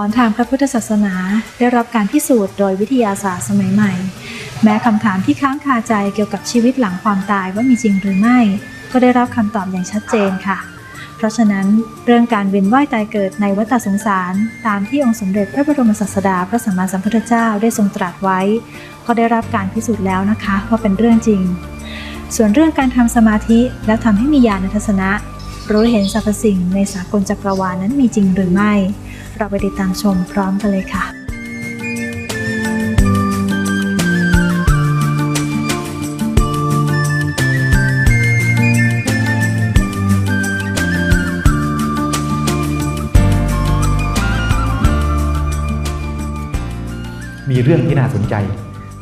อนทางพระพุทธศาสนา ได้รับการพิสูจน์โดยวิทยาศาสตร์สมัยใหม่ แม้คำถามที่ค้างคาใจเกี่ยวกับชีวิตหลังความตายว่ามีจริงหรือไม่ ก็ได้รับคำตอบอย่างชัดเจนค่ะ เพราะฉะนั้นเรื่องการเวียนว่ายตายเกิดในวัฏสงสาร ตามที่องค์สมเด็จพระบรมศาสดาพระสัมมาสัมพุทธเจ้าได้ทรงตรัสไว้ ก็ได้รับการพิสูจน์แล้วนะคะว่าเป็นเรื่องจริง ส่วนเรื่องการทำสมาธิแล้วทำให้มีญาณทัศนะรู้เห็นสรรพสิ่งในสากลจักรวาลนั้นมีจริงหรือไม่ เราไปติดตามชมพร้อมกันเลยค่ะมีเรื่องที่น่าสนใจ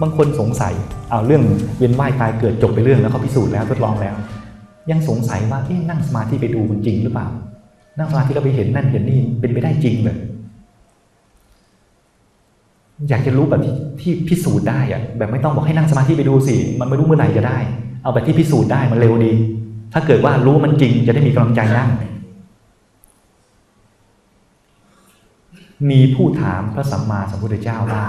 บางคนสงสัย เอาเรื่องเวียนว่ายตายเกิดจบไปเรื่องแล้วเขาพิสูจน์แล้วทดลองแล้ว ยังสงสัยว่าเอ๊ะนั่งสมาธิไปดูมันจริงหรือเปล่า นั่งสมาธิเราไปเห็นนั่นเห็นนี่เป็นไปได้จริงเลยอยากจะรู้แบบที่ที่พิสูจน์ได้อะแบบไม่ต้องบอกให้นั่งสมาธิไปดูสิมันไม่รู้เมื่อไหร่จะได้ เอาแบบที่พิสูจน์ได้มันเร็วดี ถ้าเกิดว่ารู้มันจริงจะได้มีกำลังใจนั่งมีผู้ถามพระสัมมาสัมพุทธเจ้าว่า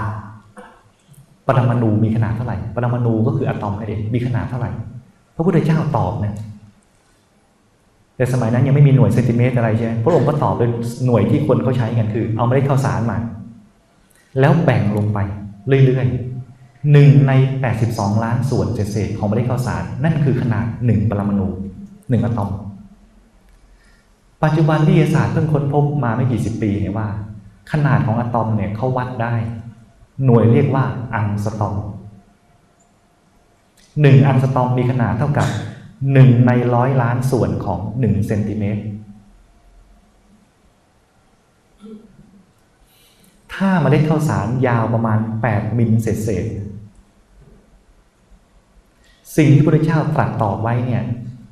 ปรมาณูมีขนาดเท่าไหร่ ปรมาณูก็คืออะตอมนั่นเองมีขนาดเท่าไหร่ พระพุทธเจ้าตอบนะ แต่สมัยนั้นยังไม่มีหน่วยเซนติเมตรอะไรใช่ไหมพระองค์ก็ตอบเป็นหน่วยที่คนเขาใช้กันคือ เอาเมล็ดข้าวสารมา แล้วแบ่งลงไปเรื่อยๆหนึ่งใน 82 ล้านส่วนเศษของเมล็ดข้าวสาร นั่นคือขนาดหนึ่งปรมาณูหนึ่งอะตอม ปัจจุบันวิทยาศาสตร์เพิ่งค้นพบมาไม่กี่สิบปีเนี่ยว่า ขนาดของอะตอมเนี่ยเขาวัดได้ หน่วยเรียกว่าอังสตอมหนึ่งอังสตอมมีขนาดเท่ากับ หนึ่งในร้อยล้านส่วนของหนึ่งเซนติเมตร ถ้ามาเล็ดข้าวสารยาวประมาณ 8 มิลเศษเศษ สิ่งที่พระเจ้าตรัสตอบไว้เนี่ย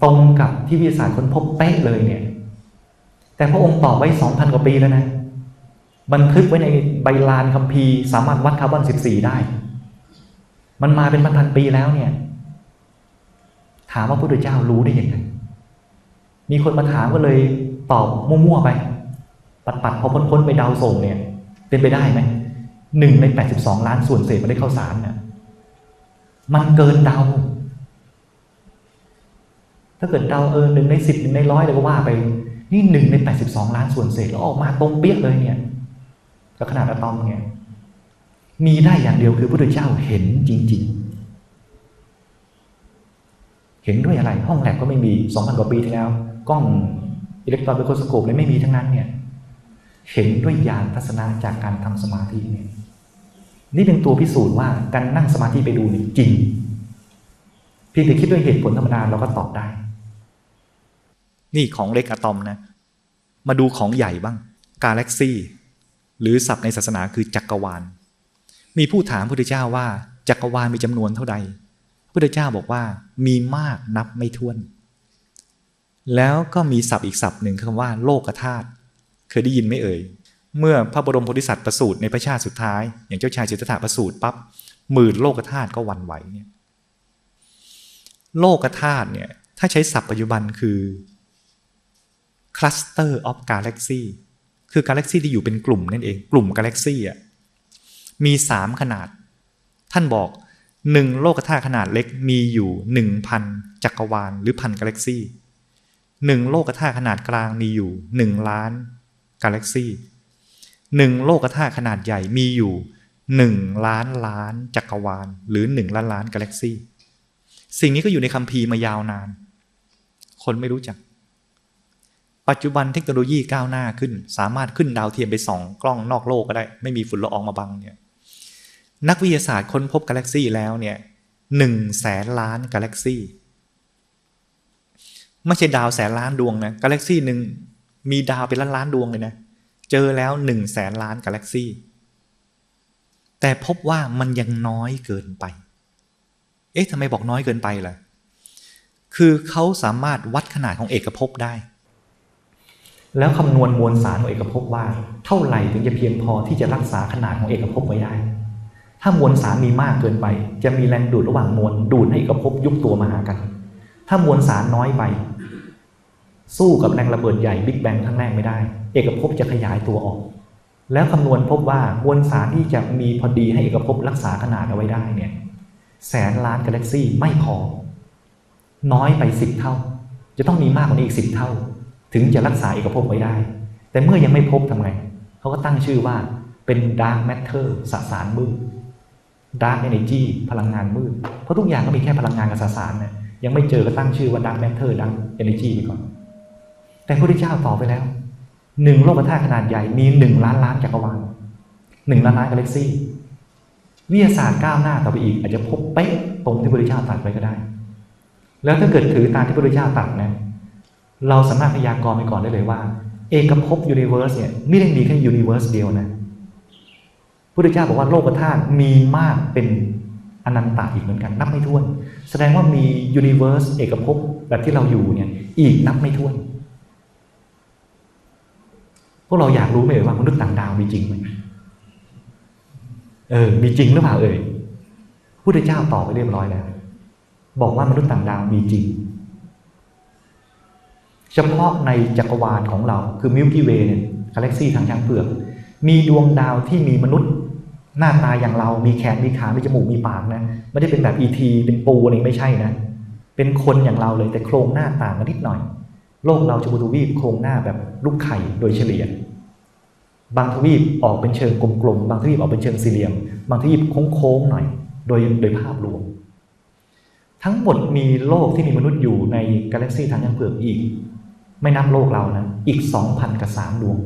ตรงกับที่วิทยาศาสตร์ค้นพบเป๊ะเลยเนี่ย แต่พระองค์ตอบไว้ 2,000 กว่าปีแล้วนะ บันทึกไว้ในใบลานคัมภีร์สามารถวัดคาร์บอน 14 ได้ มันมาเป็นพันๆปีแล้วเนี่ย ถามว่าพระพุทธเจ้ารู้ได้ยังไง มีคนมาถามก็เลยตอบมั่วๆไป ปัดๆพอพ้นๆไปดาวส่งเนี่ย เป็นไปได้ไหมหนึ่งใน82ล้านส่วนเศษมันได้เข้าสารเนี่ยมันเกินเดา ถ้าเกิดเดาเออหนึ่งในสิบหนึ่งในร้อยเลยก็ว่าไป นี่หนึ่งใน82ล้านส่วนเศษแล้วออกมาตรงเปี้ยเลยเนี่ยกับขนาดอะตอมเนี่ยมีได้อย่างเดียวคือพระพุทธเจ้าเห็นจริง ๆ เห็นด้วยอะไรห้องแลบก็ไม่มี2,000กว่าปีที่แล้ว กล้องอิเล็กตรอนไมโครสโคปเลยไม่มีทั้งนั้นเนี่ยเห็นด้วยญาณทัศนะจากการทำสมาธิเนี่ยนี่เป็นตัวพิสูจน์ว่าการนั่งสมาธิไปดูนี่จริงเพียงแต่คิดด้วยเหตุผลธรรมดาเราก็ตอบได้ นี่ของเล็กอะตอมนะ มาดูของใหญ่บ้าง กาแล็กซี่หรือศัพท์ในศาสนาคือจักรวาล มีผู้ถามพระพุทธเจ้าว่า จักรวาลมีจำนวนเท่าใด พุทธเจ้าบอกว่ามีมากนับไม่ถ้วน แล้วก็มีศัพท์อีกศัพท์หนึ่งคือคำว่า โลกธาตุเคยได้ยินไหมเอ่ย เมื่อพระบรมโพธิสัตว์ประสูติในพระชาติสุดท้าย อย่างเจ้าชายสิทธัตถะประสูติปั๊บหมื่นโลกธาตุก็วันไหวเนี่ยโลกธาตุเนี่ยถ้าใช้ศัพท์ปัจจุบันคือ cluster of galaxy คือกาแล็กซี่ที่อยู่เป็นกลุ่มนั่นเอง กลุ่มกาแล็กซี่อะมีสามขนาด ท่านบอก หนึ่งโลกธาตุขนาดเล็กมีอยู่หนึ่งพันจักรวาลหรือพันกาแล็กซี่หนึ่งโลกธาตุขนาดกลางมีอยู่หนึ่งล้านกาแล็กซี่หนึ่งโลกธาตุขนาดใหญ่มีอยู่หนึ่งล้านล้านจักรวาล หรือหนึ่งล้านล้านกาแล็กซี่สิ่งนี้ก็อยู่ในคัมภีร์มายาวนาน คนไม่รู้จัก ปัจจุบันเทคโนโลยีก้าวหน้าขึ้น สามารถขึ้นดาวเทียมไปส่องกล้องนอกโลกก็ได้ ไม่มีฝุ่นละอองมาบังเนี่ย นักวิทยาศาสตร์ค้นพบกาแล็กซี่แล้วเนี่ยหนึ่งแสนล้านกาแล็กซี่ไม่ใช่ดาวแสนล้านดวงนะกาแล็กซี่หนึ่งมีดาวเป็นล้านล้านดวงเลยนะ เจอแล้วหนึ่งแสนล้านกาแล็กซี่ แต่พบว่ามันยังน้อยเกินไป เอ๊ะทำไมบอกน้อยเกินไปล่ะ คือเขาสามารถวัดขนาดของเอกภพได้ แล้วคำนวณมวลสารของเอกภพว่า เท่าไหร่ถึงจะเพียงพอที่จะรักษาขนาดของเอกภพไว้ได้ ถ้ามวลสารมีมากเกินไป จะมีแรงดูดระหว่างมวลดูดให้เอกภพยุบตัวมาหากัน ถ้ามวลสารน้อยไป สู้กับแรงระเบิดใหญ่บิ๊กแบงครั้งแรกไม่ได้ เอกภพจะขยายตัวออก แล้วคำนวณพบว่ามวลสารที่จะมีพอดีให้เอกภพรักษาขนาดเอาไว้ได้เนี่ยแสนล้านกาแล็กซี่ไม่พอ น้อยไปสิบเท่า จะต้องมีมากกว่านี้อีกสิบเท่า ถึงจะรักษาเอกภพไว้ได้ แต่เมื่อยังไม่พบทำไงเขาก็ตั้งชื่อว่าเป็น dark matter สสารมืด dark energy พลังงานมืด เพราะทุกอย่างก็มีแค่พลังงานกับสสารนะยังไม่เจอก็ตั้งชื่อว่า dark matter dark energy ไปก่อน แต่พระพุทธเจ้าตอบไปแล้วหนึ่งโลกธาตุขนาดใหญ่มีหนึ่งล้านล้านจักรวาลหนึ่งล้านล้านกาแล็กซี่วิทยาศาสตร์ก้าวหน้าต่อไปอีก อาจจะพบเป๊ะตรงที่พระพุทธเจ้าตัดไว้ก็ได้ แล้วถ้าเกิดถือตามที่พระพุทธเจ้าตัดนะเราสามารถพยากรณ์ไปก่อนได้เลยว่า เอกภพยูนิเวอร์สเนี่ยไม่ได้มีแค่ยูนิเวอร์สเดียวนะ พุทธเจ้าบอกว่าโลกธาตุมีมากเป็นอนันตะอีกเหมือนกันนับไม่ถ้วน แสดงว่ามียูนิเวอร์สเอกภพแบบที่เราอยู่เนี่ยอีกนับไม่ถ้วน พวกเราอยากรู้ไหมเอ่ยว่ามนุษย์ต่างดาวมีจริงไหมเออ มีจริงหรือเปล่าเอ่ยพุทธเจ้าตอบไปเรียบร้อยแล้ว บอกว่ามนุษย์ต่างดาวมีจริง เฉพาะในจักรวาลของเราคือมิลกี้เวย์เนี่ยกาแล็กซี่ทางช้างเผือก มีดวงดาวที่มีมนุษย์ หน้าตาอย่างเรา มีแขน มีขา มีจมูก มีปากนะ ไม่ได้เป็นแบบอีทีเป็นปูอะไรไม่ใช่นะ เป็นคนอย่างเราเลยแต่โครงหน้าต่างกันนิดหน่อย โลกเราชมพูทวีปโครงหน้าแบบลูกไข่โดยเฉลี่ย บางทวีปออกเป็นเชิงกลมๆ บางทวีปออกเป็นเชิงสี่เหลี่ยม บางทวีปโค้งๆหน่อย โดยโดยภาพรวม ทั้งหมดมีโลกที่มีมนุษย์อยู่ในกาแล็กซีทางช้างเผือกอีก ไม่นับโลกเรานะ อีกสองพันกับสามดวง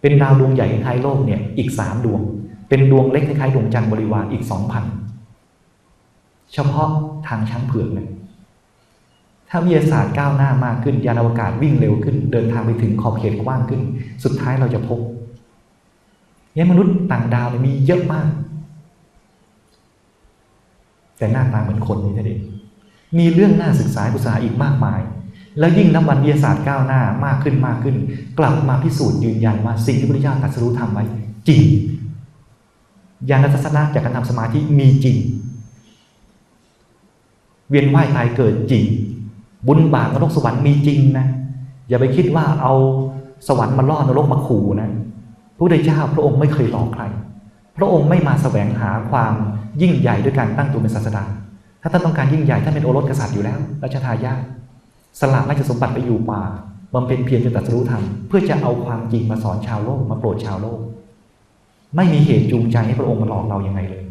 เป็นดาวดวงใหญ่คล้ายโลกเนี่ยอีกสามดวง เป็นดวงเล็กคล้ายๆดวงจันทร์บริวารอีกสองพันเฉพาะทางช้างเผือกเนี่ยถ้าวิทยาศาสตร์ก้าวหน้ามากขึ้น ยานอวกาศวิ่งเร็วขึ้น เดินทางไปถึงขอบเขตกว้างขึ้น สุดท้ายเราจะพบเนี่ยมนุษย์ต่างดาวเนี่ยมีเยอะมาก แต่หน้าตาเหมือนคนนี่เท่านั้นเองมีเรื่องน่าศึกษาศึกษาอีกมากมาย แล้วยิ่งนับวันวิทยาศาสตร์ก้าวหน้ามากขึ้นมากขึ้น กลับมาพิสูจน์ยืนยันว่าสิ่งที่พระเจ้าตรัสรู้ทำไว้จริงญาณทัศนะจากการทำสมาธิมีจริง เวียนว่ายตายเกิดจริง บุญบาปนรกสวรรค์มีจริงนะ อย่าไปคิดว่าเอาสวรรค์มาล่อนรกมาขู่นะพระพุทธเจ้าพระองค์ไม่เคยหลอกใคร พระองค์ไม่มาแสวงหาความยิ่งใหญ่ด้วยการตั้งตัวเป็นศาสดาถ้าท่านต้องการยิ่งใหญ่ท่านเป็นโอรสกษัตริย์อยู่แล้วรัชทายาท สละราชสมบัติไปอยู่ป่าบำเพ็ญเพียรจนตรัสรู้ธรรมเพื่อจะเอาความจริงมาสอนชาวโลกมาโปรดชาวโลก ไม่มีเหตุจูงใจให้พระองค์มาหลอกเราอยังไงเลย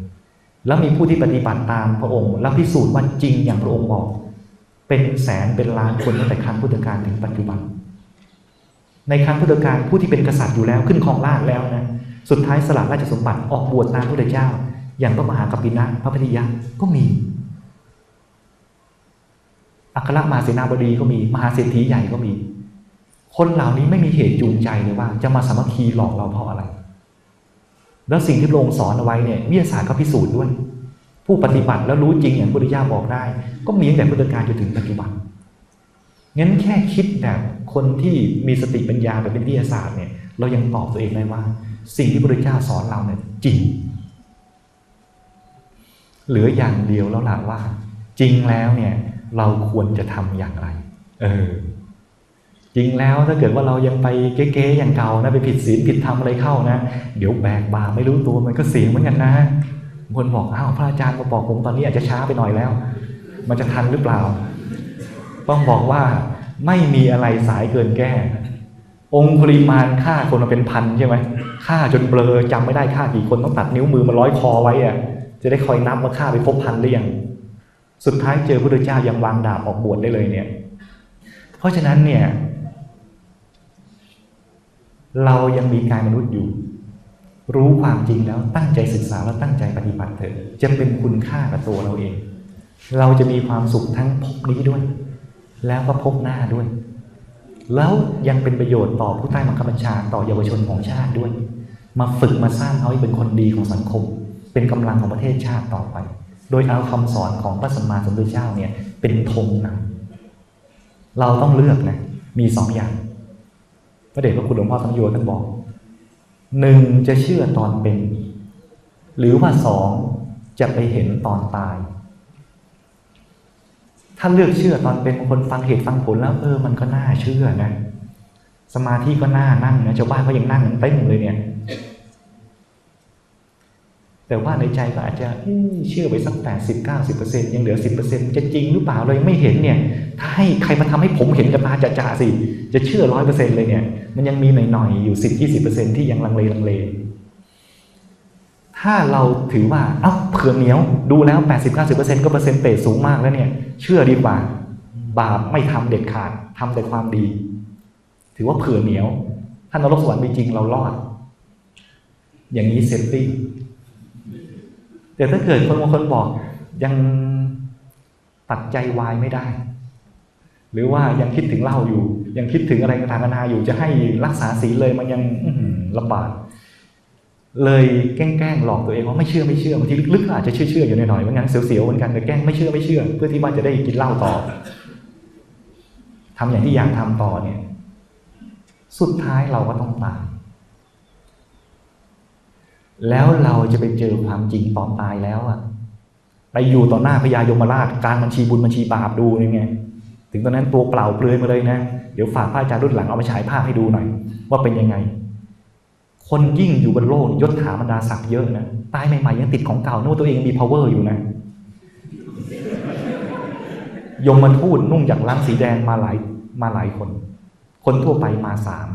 แล้วมีผู้ที่ปฏิบัติตามพระองค์ แล้วพิสูจน์ว่าจริงอย่างพระองค์บอก เป็นแสนเป็นล้านคนตั้งแต่ครั้งพุทธกาลถึงปัจจุบัน ในครั้งพุทธกาลผู้ที่เป็นกษัตริย์อยู่แล้วขึ้นครองราชแล้วนะสุดท้ายสละราชสมบัติออกบวชตามพระพุทธเจ้า อย่างพระมหากัปปินะพระพิทยะก็มี อัครมหาเสนาบดีก็มี มหาเศรษฐีใหญ่ก็มี คนเหล่านี้ไม่มีเหตุจูงใจเลยว่า จะมาสามัคคีหลอกเราเพราะอะไร แล้วสิ่งที่พระองค์สอนเอาไว้เนี่ยวิทยาศาสตร์ก็พิสูจน์ด้วย ผู้ปฏิบัติแล้วรู้จริงอย่างพุทธเจ้าบอกได้ ก็มีตั้งแต่พุทธกาลจนถึงปัจจุบันงั้นแค่คิดแบบคนที่มีสติปัญญาแบบเป็นวิทยาศาสตร์เนี่ย เรายังตอบตัวเองได้ว่า สิ่งที่พระพุทธเจ้าสอนเราเนี่ยจริง เหลืออย่างเดียวแล้วล่ะว่า จริงแล้วเนี่ย เราควรจะทำอย่างไร เออจริงแล้วถ้าเกิดว่าเรายังไปเก๊ๆอย่างเก่านะไปผิดศีลผิดธรรมอะไรเข้านะ เดี๋ยวแบกบาปไม่รู้ตัวมันก็เสียเหมือนกันนะคนบอกอ้าวพระอาจารย์มาบอกผมตอนนี้อาจจะช้าไปหน่อยแล้ว มันจะทันหรือเปล่า ต้องบอกว่าไม่มีอะไรสายเกินแก้ องค์ปริมาณฆ่าคนมาเป็นพันใช่ไหมฆ่าจนเบลอจำไม่ได้ฆ่ากี่คนต้องตัดนิ้วมือมาร้อยคอไว้อะจะได้คอยนับว่าฆ่าไปครบพันหรือยัง สุดท้ายเจอพระพุทธเจ้ายังวางดาบออกบวชได้เลยเนี่ย เพราะฉะนั้นเนี่ย เรายังมีกายมนุษย์อยู่ รู้ความจริงแล้วตั้งใจศึกษาแล้วตั้งใจปฏิบัติเถอะจะเป็นคุณค่ากับตัวเราเอง เราจะมีความสุขทั้งภพนี้ด้วย แล้วก็ภพหน้าด้วย แล้วยังเป็นประโยชน์ต่อผู้ใต้บังคับบัญชาต่อเยาวชนของชาติด้วย มาฝึกมาสร้างเขาให้เป็นคนดีของสังคม เป็นกำลังของประเทศชาติต่อไป โดยเอาคำสอนของพระสัมมาสัมพุทธเจ้าเนี่ยเป็นธงนำเราต้องเลือกนะมีสองอย่าง พระเดชพระคุณหลวงพ่อทั้งโยท่านบอกหนึ่งจะเชื่อตอนเป็น หรือว่าสองจะไปเห็นตอนตาย ถ้าเลือกเชื่อตอนเป็นคนฟังเหตุฟังผลแล้วเออมันก็น่าเชื่อนะ สมาธิก็น่านั่งนะชาวบ้านเขายังนั่งกันเต็มเลยเนี่ย แต่ว่าในใจก็อาจจะเชื่อไปสักแปดสิบเก้าสิบเปอร์เซ็นต์ยังเหลือสิบเปอร์เซ็นต์จะจริงหรือเปล่าเรายังไม่เห็นเนี่ยถ้าให้ใครมาทำให้ผมเห็นกับตาจ่าๆสิ จะเชื่อร้อยเปอร์เซ็นต์เลยเนี่ย มันยังมีหน่อยๆอยู่สิบยี่สิบเปอร์เซ็นต์ที่ยังลังเลลังเล ถ้าเราถือว่าเอ้าเผื่อเหนียวดูแล้วแปดสิบเก้าสิบเปอร์เซ็นต์ก็เปอร์เซ็นต์เตะสูงมากแล้วเนี่ย เชื่อดีกว่า บาปไม่ทำเด็ดขาดทำแต่ความดี ถือว่าเผื่อเหนียว ถ้านรกสวรรค์มีจริงเรารอด อย่างนี้เซฟตี้ แต่ถ้าเกิดคนบางคนบอกยังตัดใจวายไม่ได้ หรือว่ายังคิดถึงเหล้าอยู่ ยังคิดถึงอะไรต่างนานาอยู่จะให้รักษาศีลเลยมันยังลำบากเลยแกล้งหลอกตัวเองว่าไม่เชื่อไม่เชื่อบางทีลึกๆอาจจะเชื่อๆอยู่หน่อยๆเหมือนกันเสียวๆเหมือนกันแต่แกล้งไม่เชื่อไม่เชื่อ เพื่อที่ว่าจะได้กินเหล้าต่อทำอย่างที่อยากทำต่อเนี่ย สุดท้ายเราก็ต้องตาย แล้วเราจะไปเจอความจริงตอนตายแล้วอะไปอยู่ต่อหน้าพญายมราชกลางบัญชีบุญบัญชีบาปดูยังไงถึงตอนนั้นตัวเปล่าเปลือยมาเลยนะ เดี๋ยวฝากพระอาจารย์รุ่นหลังเอามาฉายภาพให้ดูหน่อย ว่าเป็นยังไง คนยิ่งอยู่บนโลกยศถาบรรดาศักดิ์เยอะนะตายใหม่ๆยังติดของเก่านึกว่าตัวเองมี power อยู่นะยมมันทูดนุ่งจากล้างสีแดงมาหลายมาหลายคน คนทั่วไปมาสาม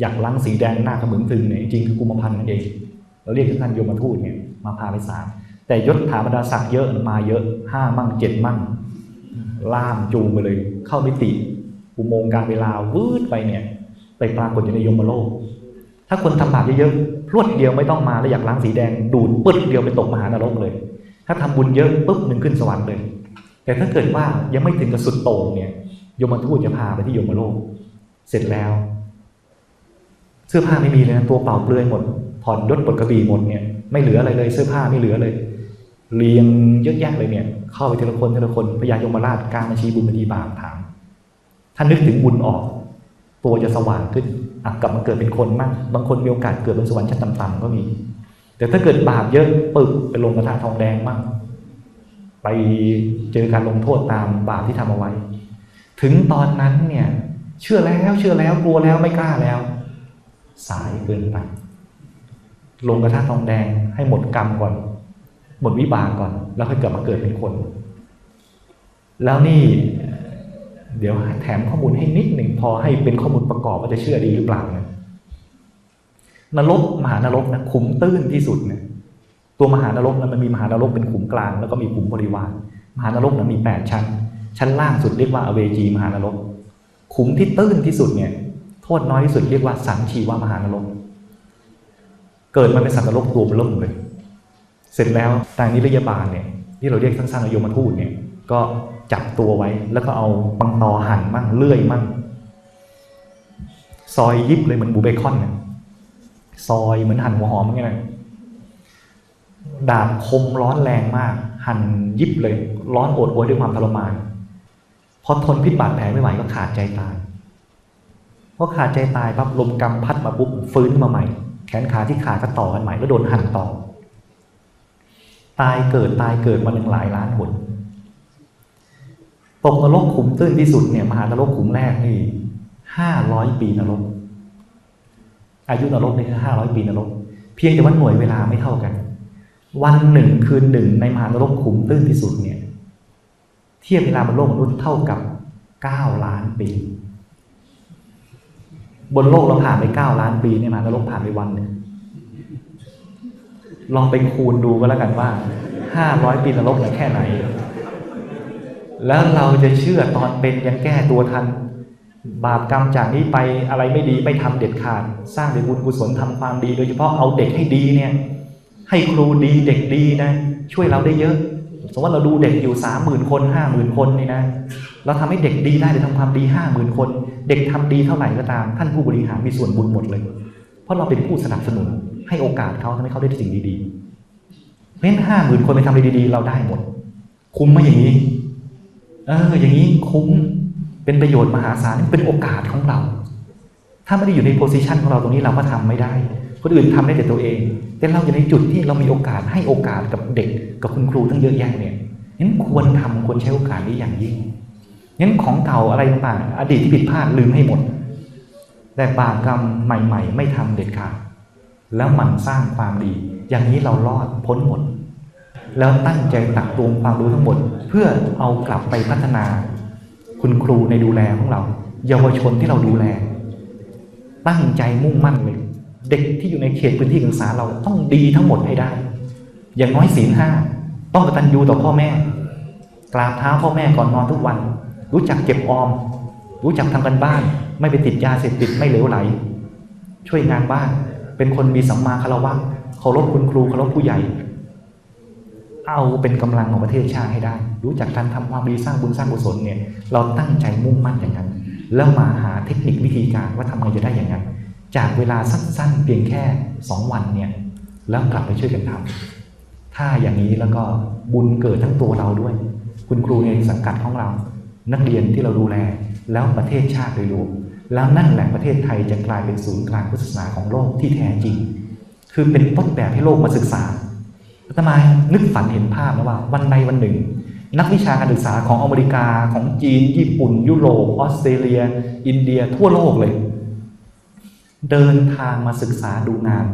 อยากล้างสีแดงหน้าขมึงทึงเนี่ยจริงคือกุมพันธ์นั่นเอง เราเรียกท่านโยมทูตเนี่ยมาพาไปสามแต่ยศถาบรรดาศักดิ์เยอะมาเยอะห้ามั่งเจ็ดมั่งล่ามจูงไปเลย เข้ามิติอุโมงค์การเวลาวืดไปเนี่ยไปปรากฏอยู่ในยมโลก ถ้าคนทำบาปเยอะๆพรวดเดียวไม่ต้องมาแล้วอยากล้างสีแดงดูดปึ๊ดเดียวไปตกมหานรกเลย ถ้าทำบุญเยอะปุ๊บหนึ่งขึ้นสวรรค์เลย แต่ถ้าเกิดว่ายังไม่ถึงกับสุดโต่งเนี่ยยมทูตจะพาไปที่ยมโลก เสร็จแล้ว สื้อผ้าไม่มีเลยนะตัวเปล่าเปลือยหมดถอดยศปลดกระบี่หมดเนี่ยไม่เหลืออะไรเลย เสื้อผ้าไม่เหลือเลย เรียงเยอะแยะเลยเนี่ย เข้าไปทีละคนทีละคนพญายมราชกลางบัญชีบุญบัญชีบาปถามท่านนึกถึงบุญออก ตัวจะสว่างขึ้นอะกลับมาเกิดเป็นคนมั่งบางคนมีโอกาสเกิดเป็นสวรรค์ชั้นต่ำๆก็มี แต่ถ้าเกิดบาปเยอะปึกไปลงกระทะทองแดงมั่งไปเจอการลงโทษตามบาปที่ทำเอาไว้ ถึงตอนนั้นเนี่ย เชื่อแล้วเชื่อแล้วกลัวแล้วไม่กล้าแล้ว สายเกินไป ลงกระทะทองแดงให้หมดกรรมก่อน หมดวิบากก่อน แล้วค่อยกลับมาเกิดเป็นคน แล้วนี่ เดี๋ยวแถมข้อมูลให้นิดหนึ่งพอให้เป็นข้อมูลประกอบว่าจะเชื่อดีหรือเปล่านะนรกมหานรกนะขุมตื้นที่สุดเนะตัวมหานรกนะมันมีมหานรกเป็นขุมกลาง แล้วก็มีขุมบริวารมหานรกนะมีแปดชั้น ชั้นล่างสุดเรียกว่าอเวจีมหานรกขุมที่ตื้นที่สุดเนี่ย โทษน้อยที่สุดเรียกว่าสังชีวมหานรก เกิดมาเป็นสัตว์นรกตัวเบล่มเลย เสร็จแล้วทางนิรยาบาลเนี่ยที่เราเรียกสั้นๆว่าโยมทูตเนี่ยก็จับตัวไว้แล้วก็เอาปังตอหั่นมั่งเลื่อยมั่ง ซอยยิบเลยเหมือนบูเบคอนเนี่ยซอยเหมือนหั่นหัวหอมอย่างเงี้ยนะดาบคมร้อนแรงมาก หั่นยิบเลย ร้อนโอดโอยด้วยความทรมาน พอทนพิษบาดแผลไม่ไหวก็ขาดใจตาย พอขาดใจตายปั๊บลมกำพัดมาปุ๊บฟื้นมาใหม่ แขนขาที่ขาดก็ต่อกันใหม่แล้วโดนหั่นต่อ ตายเกิดตายเกิดมาหนึ่งหลายล้านหนตกนรกขุมตื้นที่สุดเนี่ยมหานรกขุมแรกนี่ห้าร้อยปีนรก อายุนรกนี่คือห้าร้อยปีนรก เพียงแต่ว่าหน่วยเวลาไม่เท่ากัน วันหนึ่งคืนหนึ่งในมหานรกขุมตื้นที่สุดเนี่ย เทียบเวลาบนโลกมนุษย์เท่ากับเก้าล้านปี บนโลกเราผ่านไปเก้าล้านปีในมานรกผ่านไปวันหนึ่งลองไปคูณดูก็แล้วกันว่าห้าร้อยปีนรกเนี่ยแค่ไหน แล้วเราจะเชื่อตอนเป็นยังแก้ตัวทัน บาปกรรมจากนี้ไปอะไรไม่ดีไม่ทำเด็ดขาด สร้างแต่บุญกุศลทำความดี โดยเฉพาะเอาเด็กให้ดีเนี่ย ให้ครูดีเด็กดีนะ ช่วยเราได้เยอะ สมมติว่าเราดูเด็กอยู่สามหมื่นคนห้าหมื่นคนนี่นะ เราทำให้เด็กดีได้หรือทำความดีห้าหมื่นคน เด็กทำดีเท่าไหร่ก็ตาม ท่านผู้บริหารมีส่วนบุญหมดเลย เพราะเราเป็นผู้สนับสนุน ให้โอกาสเขาทำให้เขาได้สิ่งดีๆเพราะฉะนั้นห้าหมื่นคนไปทำอะไรดีๆ เราได้หมด คุ้มไหมอย่างนี้เอออย่างนี้คุ้มเป็นประโยชน์มหาศาลเป็นโอกาสของเรา ถ้าไม่ได้อยู่ในโพสิชันของเราตรงนี้เราก็ทำไม่ได้ คนอื่นทำได้แต่ตัวเอง แต่เราอยู่ในจุดที่เรามีโอกาสให้โอกาสกับเด็กกับคุณครูตั้งเยอะแยะเนี่ยงั้นควรทำควรใช้โอกาสนี้อย่างยิ่ง งั้นของเก่าอะไรต่างๆอดีตที่ผิดพลาดลืมให้หมด แต่บาปกรรมใหม่ ๆ ไม่ทำเด็ดขาดแล้วหมั่นสร้างความดี อย่างนี้เรารอดพ้นหมด แล้วตั้งใจตักตวงความรู้ทั้งหมด เพื่อเอากลับไปพัฒนา คุณครูในดูแลของเรา เยาวชนที่เราดูแล ตั้งใจมุ่งมั่นเลยเด็กที่อยู่ในเขตพื้นที่การศึกษาเราต้องดีทั้งหมดให้ได้ อย่างน้อยศีลห้าต้องกตัญญูต่อพ่อแม่กราบเท้าพ่อแม่ก่อนนอนทุกวัน รู้จักเก็บออม รู้จักทำกันบ้าน ไม่ไปติดยาเสพติดไม่เหลวไหล ช่วยงานบ้าน เป็นคนมีสัมมาคารวะเคารพคุณครูเคารพผู้ใหญ่ เอาเป็นกำลังของประเทศชาติให้ได้ รู้จักการทำความดีสร้างบุญสร้างกุศลเนี่ย เราตั้งใจมุ่งมั่นอย่างนั้น แล้วมาหาเทคนิควิธีการว่าทำไงจะได้อย่างนั้น จากเวลาสั้นๆ เพียงแค่สองวันเนี่ย แล้วกลับไปช่วยกันทำถ้าอย่างนี้แล้วก็บุญเกิดทั้งตัวเราด้วย คุณครูในสังกัดของเรา นักเรียนที่เราดูแลแล้วประเทศชาติโดยรวมแล้วนั่นแหละประเทศไทยจะกลายเป็นศูนย์กลางพุทธศาสนาของโลกที่แท้จริง คือเป็นต้นแบบให้โลกมาศึกษาอาตมานึกฝันเห็นภาพนะว่า วันใดวันหนึ่ง นักวิชาการศึกษาของอเมริกาของจีน ญี่ปุ่น ยุโรปออสเตรเลีย อินเดียทั่วโลกเลย เดินทางมาศึกษาดูงาน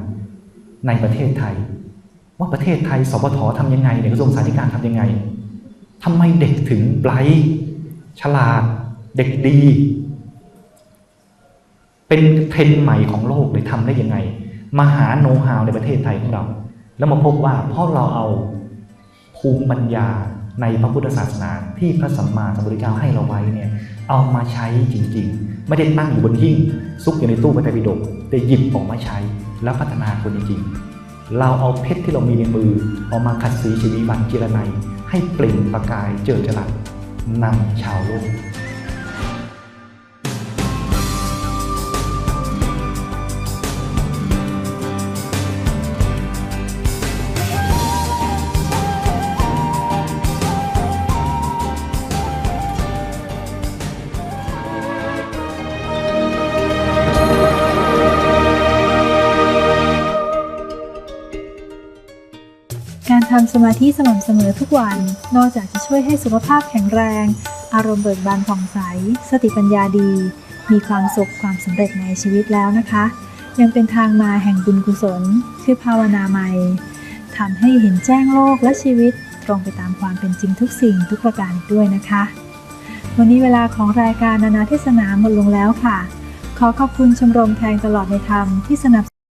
ในประเทศไทย ว่าประเทศไทยสปททำยังไงเนี่ยกระทรวงสาธารณสุขทำยังไงทำไมเด็กถึงไบรท์ ฉลาด เด็กดี เป็นเทรนด์ใหม่ของโลกเลยทำได้ยังไง มาหาโน้ตฮาวในประเทศไทยของเรา แล้วมาพบว่าเพราะเราเอาภูมิปัญญาในพระพุทธศาสนาที่พระสัมมาสัมพุทธเจ้าให้เราไว้เนี่ยเอามาใช้จริง ๆ ไม่ได้ตั้งอยู่บนหิ้งซุกอยู่ในตู้พระไตรปิฎกแต่หยิบออกมาใช้แล้วพัฒนาคนจริงๆ เราเอาเพชรที่เรามีในมือเอามาขัดสีชีวิวันเจรไนยให้เปล่งประกายเจิดจรัส นำชำสมาธิสม่ำเสมอทุกวัน นอกจากจะช่วยให้สุขภาพแข็งแรง อารมณ์เบิกบานผ่องใส สติปัญญาดี มีความสุขความสำเร็จในชีวิตแล้วนะคะ ยังเป็นทางมาแห่งบุญกุศล คือภาวนาใหม่ทำให้เห็นแจ้งโลกและชีวิตตรงไปตามความเป็นจริงทุกสิ่งทุกประการด้วยนะคะ วันนี้เวลาของรายการนานาเทศนาหมดลงแล้วค่ะ ขอขอบคุณชมรมแทงตลอดในธรรมที่สนับ